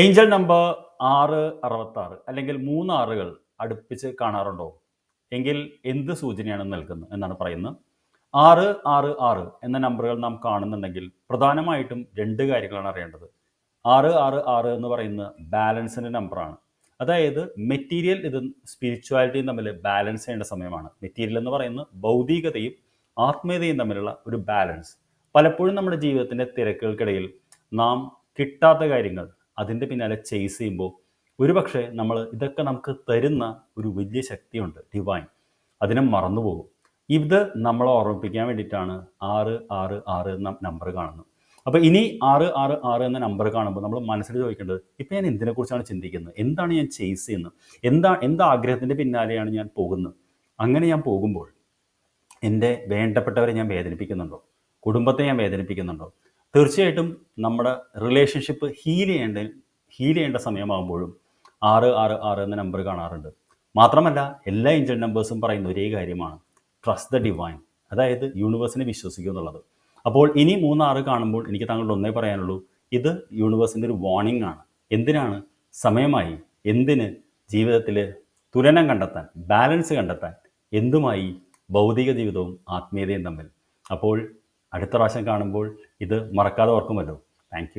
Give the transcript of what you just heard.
Angel number ആറ് അറുപത്തി ആറ് അല്ലെങ്കിൽ മൂന്ന് ആറുകൾ അടുപ്പിച്ച് കാണാറുണ്ടോ? എങ്കിൽ എന്ത് സൂചനയാണ് നൽകുന്നത് എന്നാണ് പറയുന്നത്. ആറ് ആറ് ആറ് എന്ന നമ്പറുകൾ നാം കാണുന്നുണ്ടെങ്കിൽ പ്രധാനമായിട്ടും രണ്ട് കാര്യങ്ങളാണ് അറിയേണ്ടത്. ആറ് ആറ് ആറ് എന്ന് പറയുന്ന ബാലൻസിന്റെ നമ്പറാണ്. അതായത് മെറ്റീരിയൽ ഇതും സ്പിരിച്വാലിറ്റിയും തമ്മിൽ ബാലൻസ് ചെയ്യേണ്ട സമയമാണ്. മെറ്റീരിയൽ എന്ന് പറയുന്നത് ഭൗതികതയും ആത്മീയതയും തമ്മിലുള്ള ഒരു ബാലൻസ്. പലപ്പോഴും നമ്മുടെ ജീവിതത്തിന്റെ തിരക്കുകൾക്കിടയിൽ നാം കിട്ടാത്ത കാര്യങ്ങൾ അതിന്റെ പിന്നാലെ ചേസ് ചെയ്യുമ്പോൾ ഒരുപക്ഷെ നമ്മൾ ഇതൊക്കെ നമുക്ക് തരുന്ന ഒരു വലിയ ശക്തിയുണ്ട് ഡിവൈൻ അതിനെ മറന്നു പോകും. ഇത് നമ്മളെ ഓർമ്മിപ്പിക്കാൻ വേണ്ടിയിട്ടാണ് ആറ് ആറ് ആറ് എന്ന നമ്പർ കാണുന്നത്. അപ്പോൾ ഇനി ആറ് ആറ് ആറ് എന്ന നമ്പർ കാണുമ്പോൾ നമ്മൾ മനസ്സിൽ ചോദിക്കേണ്ടത് ഇപ്പം ഞാൻ എന്തിനെക്കുറിച്ചാണ് ചിന്തിക്കുന്നത്? എന്താണ് ഞാൻ ചേസ് ചെയ്യുന്നത്? എന്താ എന്താ ആഗ്രഹത്തിന്റെ പിന്നാലെയാണ് ഞാൻ പോകുന്നത്? അങ്ങനെ ഞാൻ പോകുമ്പോൾ എന്റെ വേണ്ടപ്പെട്ടവരെ ഞാൻ വേദനിപ്പിക്കുന്നുണ്ടോ? കുടുംബത്തെ ഞാൻ വേദനിപ്പിക്കുന്നുണ്ടോ? തീർച്ചയായിട്ടും നമ്മുടെ റിലേഷൻഷിപ്പ് ഹീൽ ചെയ്യേണ്ട ഹീൽ ചെയ്യേണ്ട സമയമാകുമ്പോഴും ആറ് ആറ് ആറ് എന്ന നമ്പർ കാണാറുണ്ട്. മാത്രമല്ല എല്ലാ ഏഞ്ചൽ നമ്പേഴ്സും പറയുന്ന ഒരേ കാര്യമാണ്. ട്രസ്റ്റ് ദ ഡിവൈൻ അതായത് യൂണിവേഴ്സിനെ വിശ്വസിക്കുക എന്നുള്ളത്. അപ്പോൾ ഇനി മൂന്നാറ് കാണുമ്പോൾ എനിക്ക് താങ്കളുടെ ഒന്നേ പറയാനുള്ളൂ. ഇത് യൂണിവേഴ്സിന്റെ ഒരു വാർണിംഗ് ആണ്. എന്തിനാണ്? സമയമായി എന്തിന് ജീവിതത്തിൽ തുലനം കണ്ടെത്താൻ ബാലൻസ് കണ്ടെത്താൻ എന്തുമായി ഭൗതിക ജീവിതവും ആത്മീയതയും തമ്മിൽ? അപ്പോൾ അടുത്ത പ്രാവശ്യം കാണുമ്പോൾ ഇത് മറക്കാതെ ഓർക്കുമല്ലോ. താങ്ക്